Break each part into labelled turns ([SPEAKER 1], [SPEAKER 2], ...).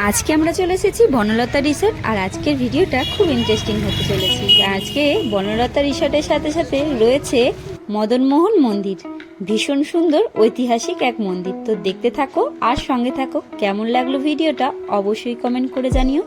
[SPEAKER 1] আজকে আমরা চলে এসেছি বনলতা রিসোর্ট, আর আজকের ভিডিওটা খুব ইন্টারেস্টিং হতে চলেছে। আজকে বনলতা রিসোর্টের সাথে সাথে রয়েছে মদনমোহন মন্দির। ভীষণ সুন্দর, ঐতিহাসিক এক মন্দির। তো দেখতে থাকো আর সঙ্গে থাকো। কেমন লাগল ভিডিওটা অবশ্যই কমেন্ট করে জানিও।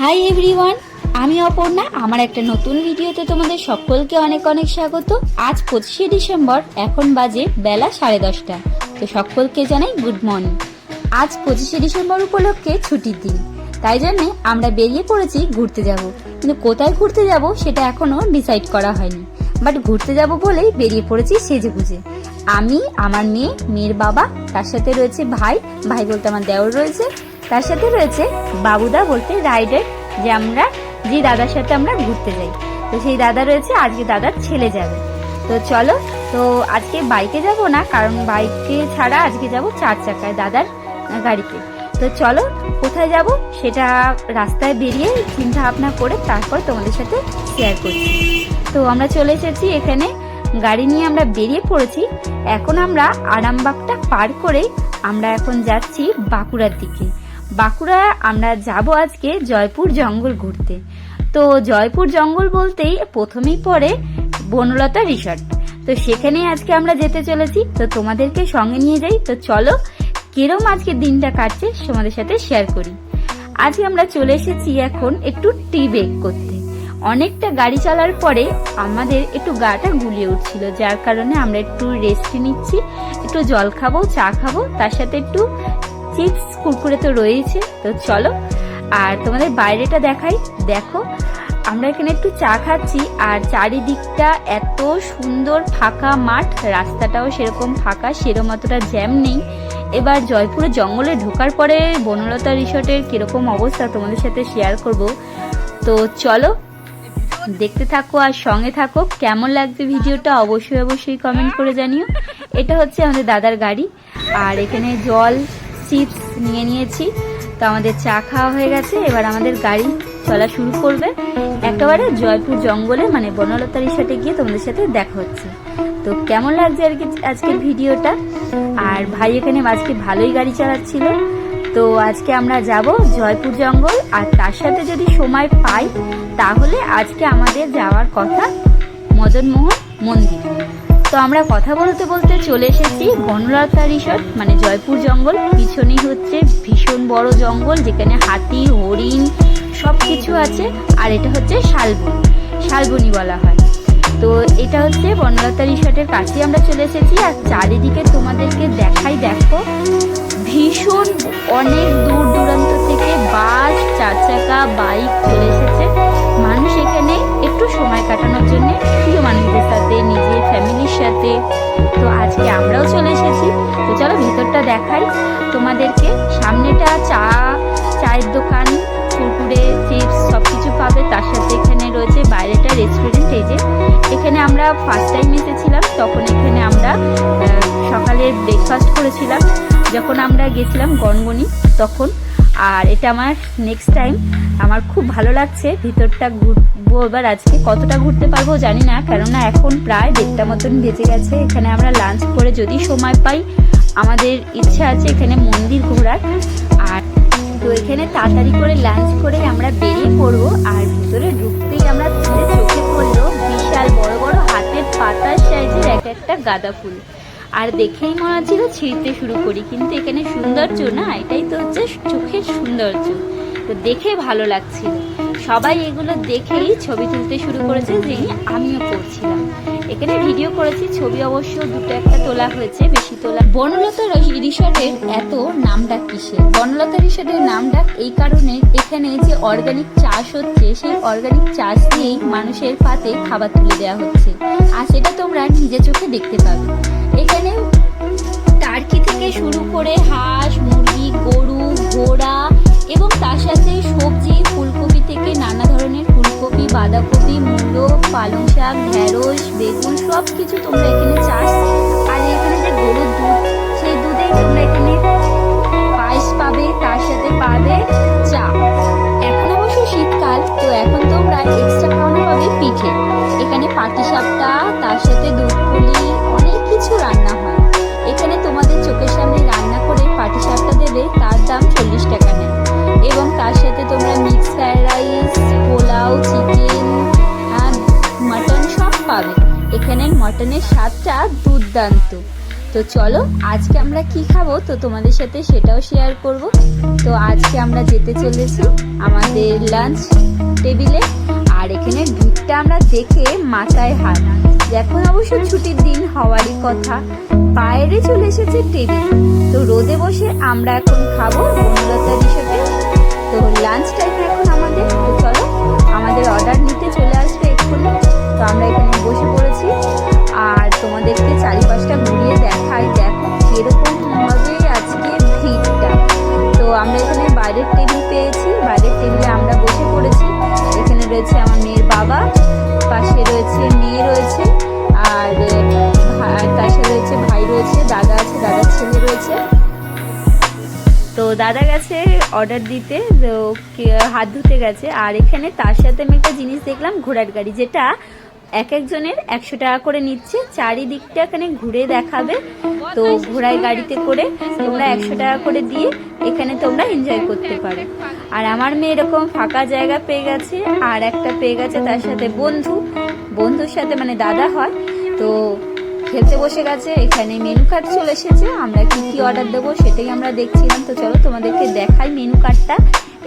[SPEAKER 1] হাই এভরিওয়ান আমি অপর্ণা। আমার একটা নতুন ভিডিওতে তোমাদের সকলকে অনেক অনেক স্বাগত। আজ পঁচিশে ডিসেম্বর, এখন বাজে বেলা সাড়ে দশটা। তো সকলকে জানাই গুড মর্নিং আজ পঁচিশে ডিসেম্বর উপলক্ষে ছুটির দিন। তাই জন্য আমরা বেরিয়ে পড়েছি ঘুরতে যাব। কিন্তু কোথায় ঘুরতে যাব সেটা এখনও ডিসাইড করা হয়নি। বাট ঘুরতে যাব বলেই বেরিয়ে পড়েছি সেজে গুজে আমি, আমার মেয়ে, মেয়ের বাবা, তার সাথে রয়েছে ভাই ভাই বলতে আমার দেওর রয়েছে, তার সাথে রয়েছে বাবুদা বলতে রাইডার, যে আমরা, যে দাদার সাথে আমরা ঘুরতে যাই। তো সেই দাদা রয়েছে, আজকে দাদার ছেলে যাবে। তো চলো, তো আজকে বাইকে যাব না, কারণ বাইকে ছাড়া আজকে যাব চার চাকায়। দাদার গাড়িতে। তো চলো, কোথায় যাব সেটা রাস্তায় বেরিয়ে চিন্তা ভাবনা করে তারপর তোমাদের সাথে শেয়ার করছি। তো আমরা চলে এসেছি এখানে। গাড়ি নিয়ে আমরা বেরিয়ে পড়েছি। এখন আমরা আরামবাগটা পার করে আমরা এখন যাচ্ছি বাঁকুড়ার দিকে। বাঁকুড়া আমরা যাব আজকে জয়পুর জঙ্গল ঘুরতে। তো জয়পুর জঙ্গল বলতেই প্রথমেই পড়ে বনলতা রিসর্ট। তো সেখানেই আজকে আমরা যেতে চলেছি। তো তোমাদেরকে সঙ্গে নিয়ে যাই। তো চলো কিরম আজকে দিনটা কাটছে তোমাদের সাথে শেয়ার করি। আজকে আমরা চলে এসেছি এখন একটু টি ব্রেক করতে। অনেকটা গাড়ি চালার পরে আমাদের একটু গাটা গুলিয়ে উঠছিল, যার কারণে আমরা একটু রেস্ট নিচ্ছি, একটু জল খাব, চা খাব, তার সাথে একটু চিপস কুরকুরে তো রয়েছে, তো চলো। আর তোমাদের বাইরেটা দেখাই, দেখো, আমরা এখানে একটু চা খাচ্ছি, আর চারিদিকটা এত সুন্দর ফাঁকা মাঠ, রাস্তাটাও সেরকম ফাঁকা সেরকম অতটা জ্যাম নেই। এবার জয়পুরে জঙ্গলে ঢোকার পরে বনলতা রিসোর্টের কীরকম অবস্থা তোমাদের সাথে শেয়ার করব। তো চলো, দেখতে থাকো আর সঙ্গে থাকো। কেমন লাগছে ভিডিওটা অবশ্যই অবশ্যই কমেন্ট করে জানিও। এটা হচ্ছে আমাদের দাদার গাড়ি। আর এখানে জল চিপস নিয়ে নিয়েছি। তো আমাদের চা খাওয়া হয়ে গেছে। এবার আমাদের গাড়ি। চলা শুরু করবে। একেবারে জয়পুর জঙ্গলে মানে বনলতা রিসোর্টে গিয়ে তোমাদের সাথে দেখা হচ্ছে। তো কেমন লাগছে আর কি আজকের ভিডিওটা? আর ভাই এখানে আজকে ভালোই গাড়ি চালাচ্ছিল। তো আজকে আমরা যাব জয়পুর জঙ্গল, আর তার সাথে যদি সময় পাই, তাহলে আজকে আমাদের যাওয়ার কথা মদনমোহন মন্দির। তো আমরা কথা বলতে বলতে চলে এসেছি বনলতা রিসর্ট মানে জয়পুর জঙ্গল। পিছনেই হচ্ছে ভীষণ বড় জঙ্গল, যেখানে হাতি, হরিণ সব কিছু আছে, আর এটা হচ্ছে শালবন। শালবনি বলা হয়। তো এটা হচ্ছে বনলতা রিসর্টের কাছে আমরা চলে এসেছি, আর চারিদিকে তোমাদেরকে দেখাই দেখো, ভীষণ অনেক দূর দূরান্ত থেকে বাস চার চাকা বাইক চলে এসেছে। মানুষ এখানে একটু সময় কাটানোর জন্য প্রিয় মানুষদের সাথে, নিজের ফ্যামিলির সাথে। তো আজকে আমরাও চলে এসেছি। তো চলো ভিতরটা দেখাই। তোমাদেরকে সামনেটা চা, চায়ের দোকান তার সাথে এখানে রয়েছে বাইরেটা রেস্টুরেন্ট এই যে। এখানে আমরা ফার্স্ট টাইম এসেছিলাম, তখন এখানে আমরা সকালে ব্রেকফাস্ট করেছিলাম। যখন আমরা গেছিলাম গনগনি, তখন। আর এটা আমার নেক্সট টাইম আমার খুব ভালো লাগছে, ভিতরটা ঘুরবো এবার আজকে। কতটা ঘুরতে পারব জানি না, কেননা এখন প্রায় দেড়টা মতন বেজে গেছে। এখানে আমরা লাঞ্চ করে যদি সময় পাই, আমাদের ইচ্ছা আছে এখানে মন্দির ঘোরার। আর এখানে তাড়াতাড়ি করে লাঞ্চ করে আমরা বেরিয়ে পড়ব, আর ভিতরে ঢুকতেই আমরা খুলে চোখে পড়ল বিশাল বড় বড় হাতের পাতার সাইজের এক একটা গাঁদা ফুল। আর দেখেই মনে হচ্ছিল ছিঁড়তে শুরু করি, কিন্তু এখানে সৌন্দর্য না, এটাই তো হচ্ছে চোখের সৌন্দর্য। তো দেখে ভালো লাগছিল। সবাই এগুলো দেখেই ছবি তুলতে শুরু করেছে যে আমিও করছিলাম। এখানে ভিডিও করেছি, ছবি অবশ্য দুটো একটা তোলা হয়েছে, বেশি তোলা বনলতা রিসোর্টের এত নামডাক কিসে বনলতা রিসোর্টের নাম ডাক এই কারণে এখানে যে অর্গানিক চাষ হচ্ছে, সেই অর্গানিক চাষ দিয়েই মানুষের পাতে খাবার তুলে দেওয়া হচ্ছে। আর সেটা তোমরা নিজে চোখে দেখতে পাবে। এখানে মাটনের স্বাদটা দুর্দান্ত। তো চলো, আজকে আমরা কি খাব? তো তোমাদের সাথে সেটাও শেয়ার করব। তো আজকে আমরা যেতে চলেছি আমাদের লাঞ্চ টেবিলে আর এখানে ভিড়টা আমরা দেখে মাথায় হাত। এখন অবশ্য ছুটির দিন হওয়ারই কথা। বাইরে চলে এসেছে টেবিল তো রোদে বসে আমরা এখন খাব বনলতা হিসেবে। তো লাঞ্চ টাইম এখন আমাদের। তো চলো, আমাদের অর্ডার নিতে চলে আসবে এক্ষুনি। তো আমরা এখানে বসে পড়েছি। তোমাদেরকে চারিপাশটা ঘুরিয়ে দেখাই। দেখো কীরকম ভাবে আজকে ভিড়টা। তো আমরা এখানে বাইরের টেবিল পেয়েছি। বাইরের টেবিলে আমরা বসে পড়েছি। এখানে রয়েছে আমার মেয়ের বাবা, পাশে রয়েছে মেয়ে রয়েছে, আর পাশে রয়েছে ভাই রয়েছে, দাদা আছে, দাদার ছেলে রয়েছে। তো দাদা গেছে অর্ডার দিতে হাত ধুতে গেছে। আর এখানে তার সাথে আমি একটা জিনিস দেখলাম, ঘোড়ার গাড়ি, যেটা এক একজনের একশো টাকা করে নিচ্ছে। চারিদিকটা এখানে ঘুরে দেখাবে। তো ঘোড়ায় গাড়িতে করে তোমরা একশো টাকা করে দিয়ে এখানে তোমরা এনজয় করতে পারো। আর আমার মেয়ে এরকম ফাঁকা জায়গা পেয়ে গেছে, আর একটা পেয়ে গেছে তার সাথে বন্ধু। বন্ধুর সাথে মানে দাদা হয়। তো খেতে বসে গেছে, এখানে মেনু কার্ড চলে এসেছে। আমরা কি কি অর্ডার দেবো সেটাই আমরা দেখছিলাম। তো চলো তোমাদেরকে দেখাই মেনু কার্ডটা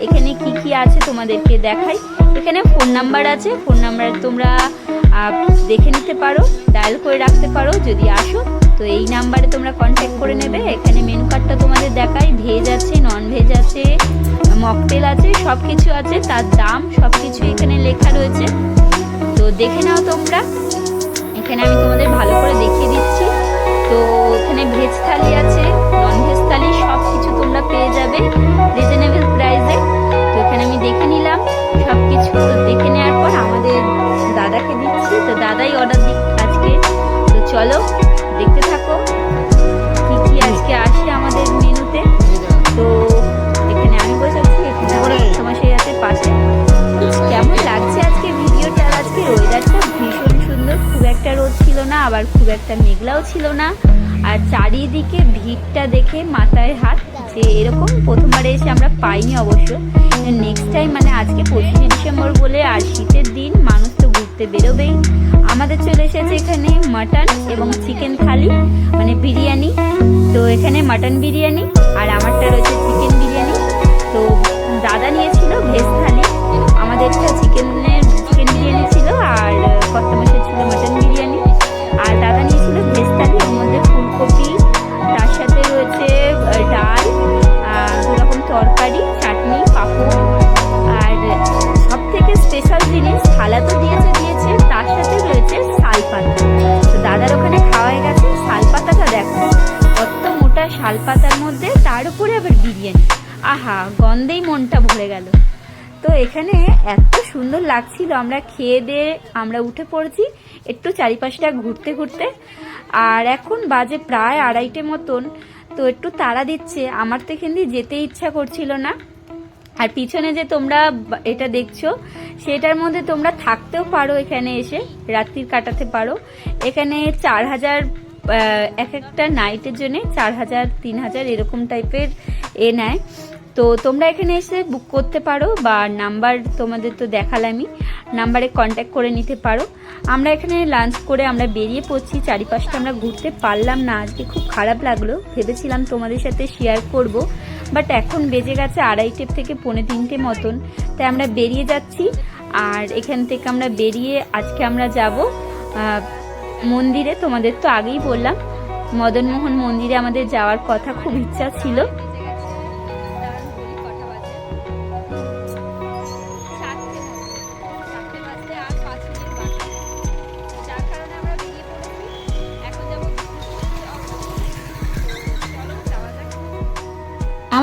[SPEAKER 1] এখানে কি কি আছে তোমাদেরকে দেখাই। এখানে ফোন নাম্বার আছে। ফোন নাম্বার তোমরা দেখে নিতে পারো ডায়াল করে রাখতে পারো যদি আসো। তো এই নাম্বারে তোমরা কন্ট্যাক্ট করে নেবে। এখানে মেনু কার্ডটা তোমাদের দেখাই। ভেজ আছে নন ভেজ আছে মকটেল আছে সব কিছু আছে, তার দাম সব কিছু এখানে লেখা রয়েছে। তো দেখে নাও তোমরা। এখানে আমি তোমাদের ভালো করে দেখিয়ে দিচ্ছি। তো এখানে ভেজ থালি আছে নন ভেজ থালি সব কিছু তোমরা পেয়ে যাবে। রিজনেবল না, আবার খুব একটা মেঘলাও ছিল না। আর চারিদিকে ভিড়টা দেখে মাথায় হাত যে এরকম প্রথমবার এসে আমরা পাইনি অবশ্য। নেক্সট টাইম মানে আজকে পঁচিশে ডিসেম্বর বলে আর শীতের দিন মানুষ তো ঘুরতে বেরোবেই। আমাদের চলে এসেছে এখানে মাটন এবং চিকেন থালি মানে বিরিয়ানি। তো এখানে মাটন বিরিয়ানি আর আমারটা রয়েছে চিকেন বিরিয়ানি। তো দাদা নিয়েছিল ভেজ থালি, আমাদেরটা চিকেনের চিকেন বিরিয়ানি ছিল আর কত মাসের ছিল মাটন বিরিয়ানি। লাগছিল আমরা খেয়ে দিয়ে আমরা উঠে পড়েছি। একটু চারিপাশটা ঘুরতে ঘুরতে। আর এখন বাজে প্রায় আড়াইটে মতন। তো একটু তাড়া দিচ্ছে। আমার তো এখান দিয়ে যেতে ইচ্ছা করছিল না। আর পিছনে যে তোমরা এটা দেখছ, সেটার মধ্যে তোমরা থাকতেও পারো এখানে এসে, রাত্রির কাটাতে পারো। এখানে চার হাজার এক একটা নাইটের জন্য চার হাজার, তিন হাজার এরকম টাইপের এ নেয়। তো তোমরা এখানে এসে বুক করতে পারো বা নাম্বার তোমাদের তো দেখালামই নাম্বারে কন্ট্যাক্ট করে নিতে পারো। আমরা এখানে লাঞ্চ করে আমরা বেরিয়ে পড়ছি, চারিপাশটা আমরা ঘুরতে পারলাম না। আজকে খুব খারাপ লাগল, ভেবেছিলাম তোমাদের সাথে শেয়ার করব বাট এখন বেজে গেছে আড়াইটে থেকে পৌনে তিনটে মতন। তাই আমরা বেরিয়ে যাচ্ছি, আর এখান থেকে আমরা বেরিয়ে আজকে আমরা যাব মন্দিরে। তোমাদের তো আগেই বললাম, মদনমোহন মন্দিরে আমাদের যাওয়ার কথা খুব ইচ্ছা ছিল।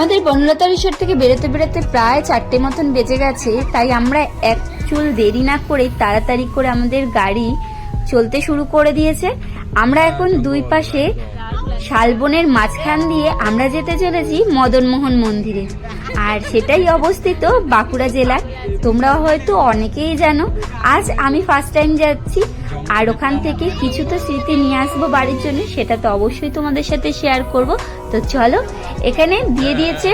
[SPEAKER 1] আমাদের বনলতা রিসোর্ট থেকে বেরোতে বেরোতে প্রায় চারটে মতন বেজে গেছে, তাই আমরা এক চুল দেরি না করে তাড়াতাড়ি করে আমাদের গাড়ি চলতে শুরু করে দিয়েছে। আমরা এখন দুই পাশে শালবনের মাঝখান দিয়ে আমরা যেতে চলেছি মদনমোহন মন্দিরে। আর সেটাই অবস্থিত বাঁকুড়া জেলায় তোমরা হয়তো অনেকেই জানো, আজ আমি ফার্স্ট টাইম যাচ্ছি, আর ওখান থেকে কিছু তো স্মৃতি নিয়ে আসব বাড়ির জন্য, সেটা তো অবশ্যই তোমাদের সাথে শেয়ার করব। তো চলো এখানে দিয়ে দিয়েছে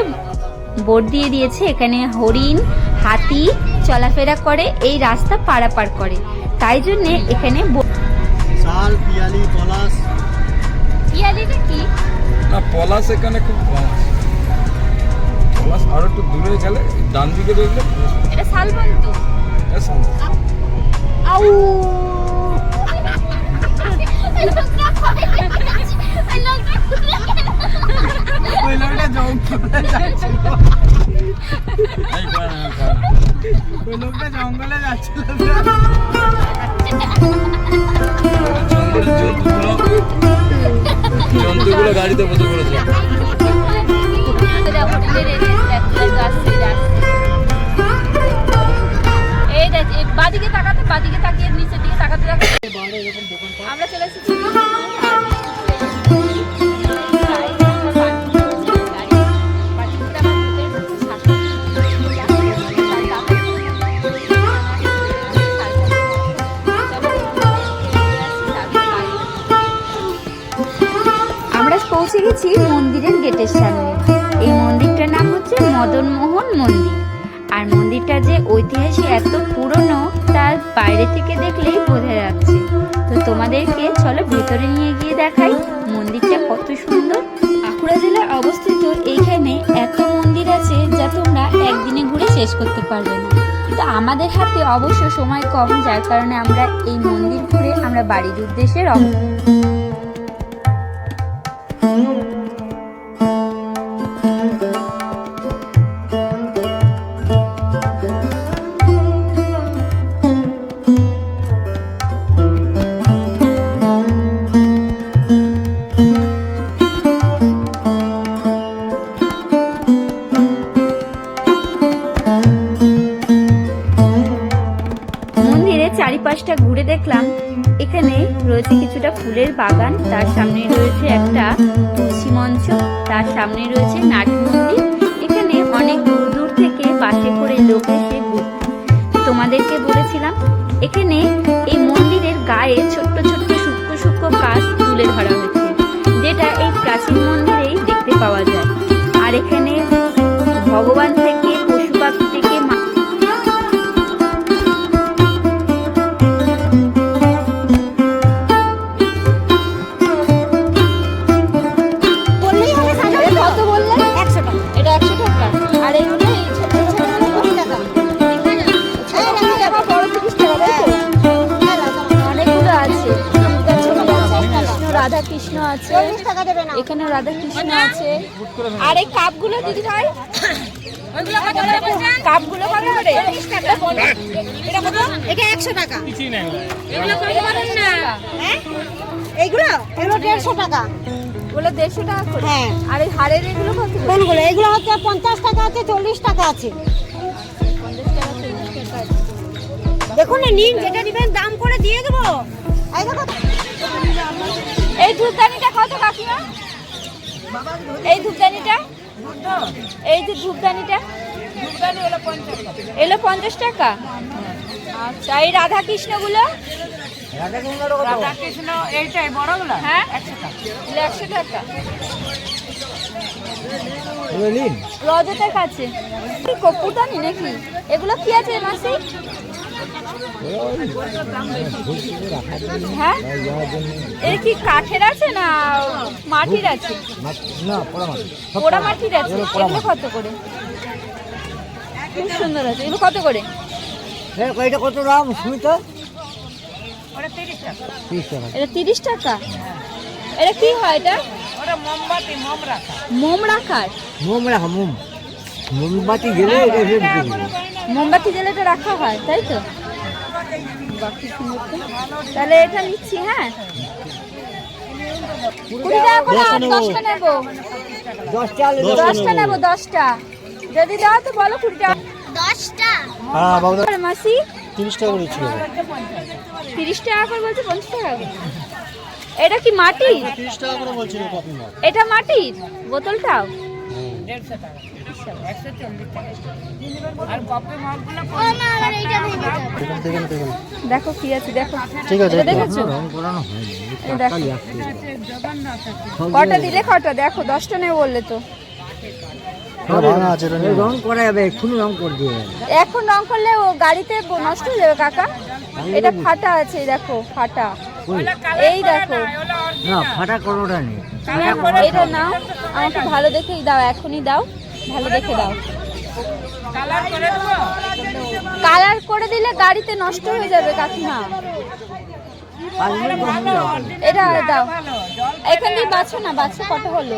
[SPEAKER 1] বোর্ড দিয়ে দিয়েছে এখানে হরিণ হাতি চলাফেরা করে এই রাস্তা পারাপার করে। তাই জন্যে এখানে
[SPEAKER 2] শাল পিয়ালি পলাশ।
[SPEAKER 1] পিয়ালিটা কি?
[SPEAKER 3] না পলাশ এখানে খুব কম। পলাশ আরও একটু দূরে গেলে ডান দিকে দেখলে
[SPEAKER 1] এটা শালবন তো।
[SPEAKER 3] এ
[SPEAKER 1] আউ।
[SPEAKER 3] জন্তুগুলো গাড়িতে
[SPEAKER 1] বাদিকে তাকাতে বাদিকে তাকিয়ে নিচের দিকে তাকাতে তাকাতে। আমরা চলে এসেছি। গেছি মন্দিরের গেটের সামনে। এই মন্দিরটার নাম হচ্ছে মদন মোহন মন্দির। আর মন্দিরটা যে ঐতিহাসিক, এত পুরনো তার বাইরে থেকে দেখলেই বোঝা যাচ্ছে। তো তোমাদেরকে চলো ভেতরে নিয়ে গিয়ে দেখাই মন্দিরটা কত সুন্দর। বাঁকুড়া জেলায় অবস্থিত এইখানে এত মন্দির আছে যা তোমরা একদিনে ঘুরে শেষ করতে পারবে না। তো আমাদের হাতে অবশ্য সময় কম, যার কারণে আমরা এই মন্দির ঘুরে আমরা বাড়ির উদ্দেশ্যে রওনা। তার সামনে রয়েছে একটা তুলসী মঞ্চ, তার সামনে রয়েছে নাট মন্দির। এখানে অনেক দূর দূর থেকে বাসে করে লোক এসে তোমাদেরকে বলেছিলাম, এখানে এই মন্দিরের গায়ে ছোট্ট ছোট্ট সূক্ষ্ম সূক্ষ্ম কাজ তুলে ধরা হয়েছে, যেটা এই প্রাচীন মন্দিরেই দেখতে পাওয়া যায়। আর এখানে ভগবান থেকে রাধা কৃষ্ণ আছে।
[SPEAKER 4] চল্লিশ টাকা দেবে না।
[SPEAKER 1] এখানে রাধা কৃষ্ণ আছে। আর এই কাপগুলো দিদি ভাই। কাপগুলো কত করে?
[SPEAKER 4] এটা কত? এটা একশো টাকা।
[SPEAKER 1] এগুলো কত করেন না?
[SPEAKER 4] হ্যাঁ? এইগুলো? এগুলো দেড়শো টাকা।
[SPEAKER 1] ওগুলো দেড়শো টাকা করে?
[SPEAKER 4] হ্যাঁ।
[SPEAKER 1] আর এই হাড়ের এগুলো কত
[SPEAKER 4] কোনগুলো? এগুলো হচ্ছে পঞ্চাশ টাকা আছে চল্লিশ টাকা আছে। দেখুন না নিন যেটা দিবেন দাম করে দিয়ে দেবো। এই দেখো।
[SPEAKER 1] এই ধূপদানিটা কত কাকিমা? এই ধূপদানিটা? এই যে ধূপদানিটা? এলো পঞ্চাশ টাকা? আচ্ছা এই রাধা কৃষ্ণগুলো রাধা কৃষ্ণ এইটাই বড়গুলো? হ্যাঁ? একশো টাকা। একশো টাকা। রজতের কাছে। কপুরদানি নাকি? এগুলো কি আছে মাসি? হ্যাঁ এর কি কাঠের আছে না মাটির আছে পোড়া মাটির আছে এগুলো কত করে খুব সুন্দর আছে এগুলো কত করে
[SPEAKER 2] এটা কত দাম সুমিতা
[SPEAKER 1] এটা তিরিশ টাকা এটা কি হয় এটা মোম রাখার
[SPEAKER 2] মোম রাখা মোম মোমবাতি গেলে করবে।
[SPEAKER 1] মোমবাতি এটা রাখা হয় তাই তো তাহলে এটা নিচ্ছি হ্যাঁ? কুড়ি টাকা করে আর দশটা নেব।
[SPEAKER 2] দশটা
[SPEAKER 1] দশটা নেব। দশটা। যদি দাও তো বলো কুড়ি টাকা।
[SPEAKER 2] হ্যাঁ বাবু
[SPEAKER 1] মাসি?
[SPEAKER 2] তিরিশ টাকা করে ছিল
[SPEAKER 1] তিরিশ টাকা করে বলছে পঞ্চাশ টাকা এটা কি মাটি?
[SPEAKER 2] তিরিশ টাকা করে বলছিল
[SPEAKER 1] এটা মাটির বোতলটাও?
[SPEAKER 2] দেখুন দেখুন দেখুন
[SPEAKER 1] দেখো কি আছে দেখো।
[SPEAKER 2] ঠিক আছে
[SPEAKER 1] দেখেছ।
[SPEAKER 2] কালি
[SPEAKER 1] কটা দিলে কটা? দেখো দশটা নেব বললে তো।
[SPEAKER 2] ভাঙা আছে রং করা যাবে এক্ষুনি রং করে দিয়ে
[SPEAKER 1] এখন রং করলে ও গাড়িতে নষ্ট হয়ে যাবে কাকা। এটা ফাটা আছে দেখো ফাটা। এই দেখো।
[SPEAKER 2] না ফাটা কোনোটা নেই।
[SPEAKER 1] এটা নাও। আমাকে ভালো দেখেই দাও এখনই দাও। ভালো দেখে দাও। কালার করে দিলে গাড়িতে নষ্ট হয়ে যাবে কাকিমা। এটা দাও। এখান দিয়ে বাছো না বাছো কত হলো?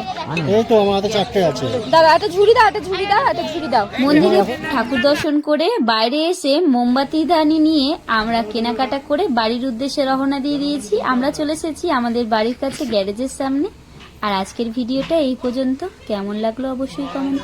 [SPEAKER 2] এই তো আমার হাতে চারটে আছে।
[SPEAKER 1] দাও একটা ঝুড়ি দাও একটা ঝুড়ি দাও একটা ঝুড়ি দাও। মন্দিরে ঠাকুর দর্শন করে বাইরে এসে মোমবাতি দানি নিয়ে আমরা কেনাকাটা করে বাড়ির উদ্দেশ্যে রওনা দিয়ে দিয়েছি। আমরা চলে এসেছি আমাদের বাড়ির কাছে গ্যারেজের সামনে। আর আজকের ভিডিওটা এই পর্যন্ত। কেমন লাগল অবশ্যই কমেন্ট